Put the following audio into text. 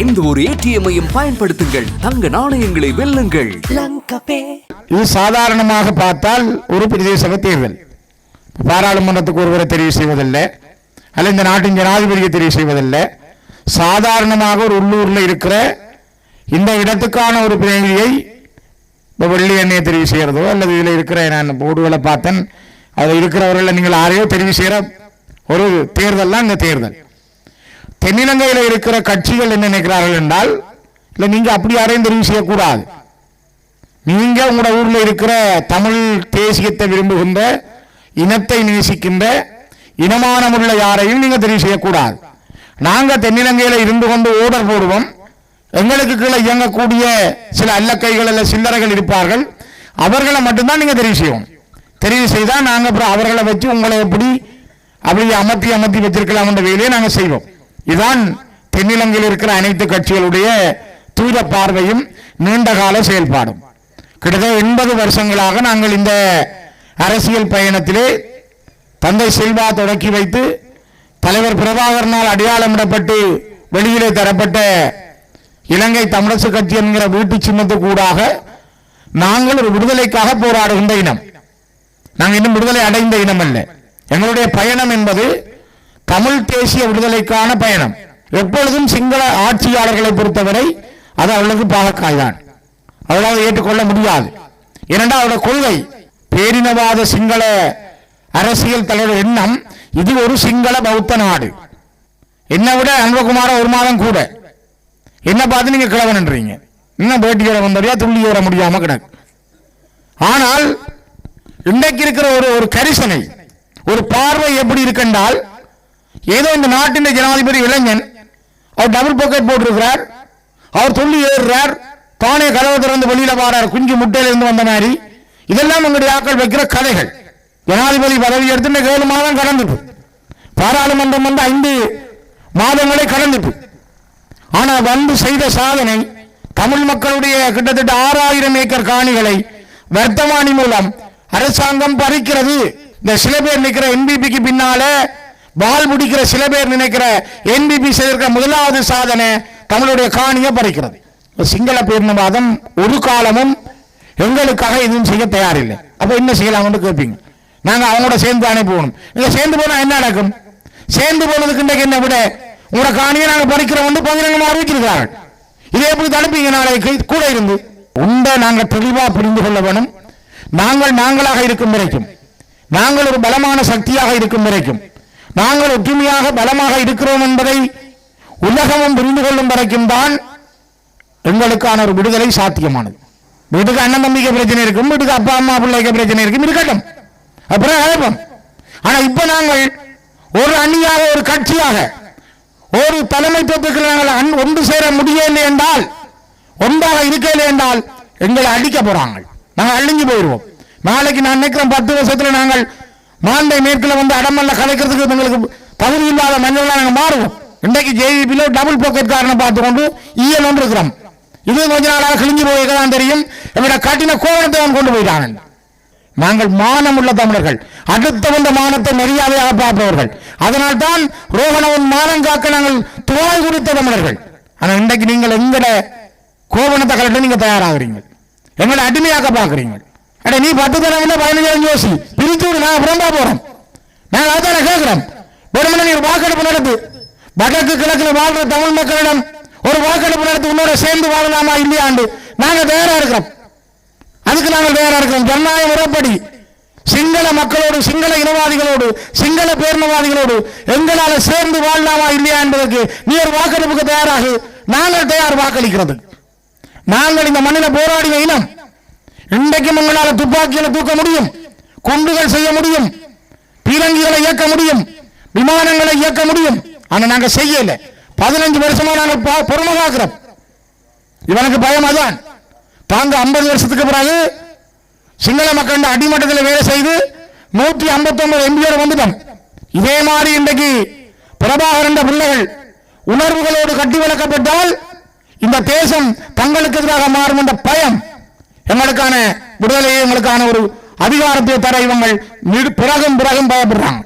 எந்த ஒரு ஏடிஎம்மையும் பயன்படுத்துங்கள். தங்க நாணயங்களை வெல்லுங்கள். இது சாதாரணமாக பார்த்தால் ஒரு சபை தேர்தல். பாராளுமன்றத்துக்கு ஒருவரை தெரிவு செய்வதில்லை. அல்ல இந்த நாட்டின் ஜனாதிபதியை தெரிவு செய்வதில்லை. சாதாரணமாக ஒரு உள்ளூரில் இருக்கிற இந்த இடத்துக்கான ஒரு பிரதிநிதியை இப்போ வெள்ளி எண்ணெயை தெரிவு செய்கிறதோ அல்லது இதில் இருக்கிற நான் போர்டுகளை பார்த்தேன் அதில் இருக்கிறவர்களை நீங்கள் யாரையோ தெரிவு செய்கிற ஒரு தேர்தல் தான் இந்த தேர்தல். தென்னிலங்கையில் இருக்கிற கட்சிகள் என்ன நினைக்கிறார்கள் என்றால் இல்லை நீங்கள் அப்படி யாரையும் தெரிவு செய்யக்கூடாது. நீங்கள் உங்களோட ஊரில் இருக்கிற தமிழ் தேசியத்தை விரும்புகின்ற இனத்தை நேசிக்கின்ற இனமானமுள்ள யாரையும் நீங்கள் தெரிவு செய்யக்கூடாது. நாங்கள் தென்னிலங்கையில் இருந்து கொண்டு ஓடர் போடுவோம். எங்களுக்கு கீழே இயங்கக்கூடிய சில அல்லக்கைகள் அல்ல சில்லறைகள் இருப்பார்கள். அவர்களை மட்டும்தான் நீங்கள் தெரிவு செய்வோம் தெரிவு செய்தால் நாங்கள் அப்புறம் அவர்களை வச்சு உங்களை எப்படி அப்படி அமர்த்தி அமர்த்தி வச்சிருக்கலாம் என்ற வேலையை நாங்கள் செய்வோம். இதுதான் தென்னிலங்கையில் இருக்கிற அனைத்து கட்சிகளுடைய தூர பார்வையும் நீண்டகால செயல்பாடும். கிட்டத்தட்ட எண்பது வருஷங்களாக நாங்கள் இந்த அரசியல் பயணத்திலே தந்தை செல்வா தொடக்கி வைத்து தலைவர் பிரபாகரனால் அடையாளமிடப்பட்டு வெளியிலே தரப்பட்ட இலங்கை தமிழரசு கட்சி என்கிற வீட்டு சின்னத்துக்கு நாங்கள் ஒரு விடுதலைக்காக போராடுகின்ற இனம். நாங்கள் இன்னும் விடுதலை அடைந்த இனம் அல்ல எங்களுடைய பயணம் என்பது தமிழ் தேசிய விடுதலைக்கான பயணம். எப்பொழுதும் சிங்கள ஆட்சியாளர்களை பொறுத்தவரை அது அவளுக்கு பாகக்காய் தான் ஏற்றுக்கொள்ள முடியாது. ஏனென்றால் அவருடைய கொள்கை பேரினவாத சிங்கள அரசியல் தலைவர் எண்ணம் இது ஒரு சிங்கள பௌத்த நாடு. என்னை விட அன்பகுமார ஒரு மாதம் கூட. என்ன பார்த்து நீங்கள் கிழவன்ன்றீங்க. இன்னும் பேட்டி வர வந்தறியா துள்ளி வர முடியாமல் கிடக்கு. ஆனால் இன்றைக்கு இருக்கிற ஒரு ஒரு கரிசனை ஒரு பார்வை எப்படி இருக்கென்றால் ஏதோ இந்த நாட்டின் ஜனாதிபதி இளைஞன் அவர் டபுள் பாக்கெட் போட்டிருக்கிறார். அவர் துள்ளி ஏறுறார். தானே கதவை திறந்து வெளியில வாரார். குஞ்சு முட்டையிலிருந்து வந்த மாதிரி. இதெல்லாம் உங்களுடைய ஆக்கள் வைக்கிற கதைகள். ஜனாதிபதி பதவி எடுத்து ஏழு மாதம் கடந்துட்டு பாராளுமன்றம் வந்து ஐந்து மாதங்களை கடந்துட்டு ஆனால் வந்து செய்த சாதனை தமிழ் மக்களுடைய கிட்டத்தட்ட ஆறாயிரம் ஏக்கர் காணிகளை வர்த்தமானி மூலம் அரசாங்கம் பறிக்கிறது. இந்த சில பேர் நிற்கிற என்பிபிக்கு பின்னால வால் முடிக்கிற சில பேர் நினைக்கிற என்பிபி செய்திருக்கிற முதலாவது சாதனை தமிழுடைய காணியை பறிக்கிறது. சிங்கள பேரினவாதம் ஒரு காலமும் எங்களுக்காக எதுவும் செய்ய தயாரில்லை. அப்போ என்ன செய்யலாம்னு கேட்பீங்க நாங்கள் அவங்களோட சேர்ந்து தானே போகணும். நீங்க சேர்ந்து போனால் என்ன நடக்கும்? சேர்ந்து போனதுக்கு இன்றைக்கு என்ன விட? உங்களோட காணியை நாங்கள் பறிக்கிறோம் வந்து பகிரங்கமா அறிவிச்சிருக்கிறார்கள். இதே எப்படி தடுப்பீங்க நாளைக்கு? கூட இருந்து. உண்டை நாங்கள் தெளிவாக புரிந்து கொள்ள வேணும். நாங்கள் நாங்களாக இருக்கும் வரைக்கும். நாங்கள் ஒரு பலமான சக்தியாக இருக்கும் வரைக்கும். நாங்கள் ஒற்றுமையாக பலமாக இருக்கிறோம் என்பதை உலகமும் புரிந்து கொள்ளும் வரைக்கும் தான் எங்களுக்கான ஒரு விடுதலை சாத்தியமானது. வீட்டுக்கு அண்ணன் தம்பிக்கு பிரச்சனை இருக்கும் வீட்டுக்கு அப்பா அம்மா பிள்ளைக்கு பிரச்சனை இருக்கும் இருக்கட்டும். அப்புறம் அழைப்போம் ஆனா இப்ப நாங்கள் ஒரு அணியாக ஒரு கட்சியாக ஒரு தலைமைத்துவத்துக்கு நாங்கள் அன்- ஒன்று சேர முடியவில்லை என்றால் ஒன்றாக இருக்கவில்லை என்றால் எங்களை அடிக்க போறாங்க. நாங்கள் அழிஞ்சு போயிடுவோம் நாளைக்கு நான் நினைக்கிறேன் பத்து வருஷத்துல நாங்கள் மாண்டை மேற்கில் வந்து அடமல்ல கலைக்கிறதுக்கு எங்களுக்கு பகுதி இல்லாத மனிதர்களாக நாங்கள் மாறுவோம். இன்றைக்கு ஜேவிபியில டபுள் பாக்கெட் காரணம் பார்த்து கொண்டு ஈயல் ஒன்று இருக்கிறோம். இது கொஞ்ச நாளாக கிழிஞ்சு போயிருக்கதான் தெரியும்? எங்களை கட்டின கோவணத்தை அவன் கொண்டு போயிட்டாங்க நாங்கள் மானம் உள்ள தமிழர்கள். அடுத்த வந்த மானத்தை மரியாதையாக பார்ப்பவர்கள். அதனால் தான் ரோகணவன் மானம் காக்க நாங்கள் துவாய் குறித்த தமிழர்கள். ஆனால் இன்றைக்கு நீங்கள் எங்களை கோவணத்தை கலட்ட நீங்கள் தயாராகிறீங்க எங்களை அடிமையாக பார்க்குறீங்க அட நீ பத்து தடவை பதினஞ்சாயிரம் யோசி. பிரித்து விடு நாங்க புறம்பா போறோம் நான் அதான் கேட்குறோம் வெறுமனே நீ ஒரு வாக்கெடுப்பு நடத்து. வடக்கு கிழக்கில் வாழ்ற தமிழ் மக்களிடம் ஒரு வாக்கெடுப்பு நடத்தி உன்னோட சேர்ந்து வாழலாமா இல்லையாண்டு நாங்கள் தயாராக இருக்கிறோம். அதுக்கு நாங்கள் தயாராக இருக்கிறோம். ஜனநாயக முறைப்படி. சிங்கள மக்களோடு சிங்கள இனவாதிகளோடு சிங்கள பேரினவாதிகளோடு எங்களால் சேர்ந்து வாழலாமா இல்லையா என்பதற்கு நீ ஒரு வாக்கெடுப்புக்கு தயாராகு. நாங்கள் தயார் வாக்களிக்கிறது. நாங்கள் இந்த மண்ணில் போராடின இனம் இன்றைக்கும் உங்களால் துப்பாக்கிகளை தூக்க முடியும் குண்டுகள் செய்ய முடியும் பீரங்கிகளை இயக்க முடியும் விமானங்களை இயக்க முடியும். ஆனா நாங்க செய்யல. பதினஞ்சு வருஷமா நாங்கள் பா- பொறுமை காக்கிறோம் இவனுக்கு பயம் அதான். தாங்க ஐம்பது வருஷத்துக்கு பிறகு சிங்கள மக்கள் அடிமட்டத்தில் வேலை செய்து நூற்றி ஐம்பத்தி ஒன்பது எம்பியோட வந்துட்டோம். இதே மாதிரி இன்றைக்கு பிரபாகரன் பிள்ளைகள் உணர்வுகளோடு கட்டி வளர்க்கப்பட்டால் இந்த தேசம் தங்களுக்கு எதிராக மாறும் என்ற பயம் எங்களுக்கான விடுதலையை எங்களுக்கான ஒரு அதிகாரத்தை தர இவங்கள் பிறகும் பிறகும் பயப்படுறாங்க.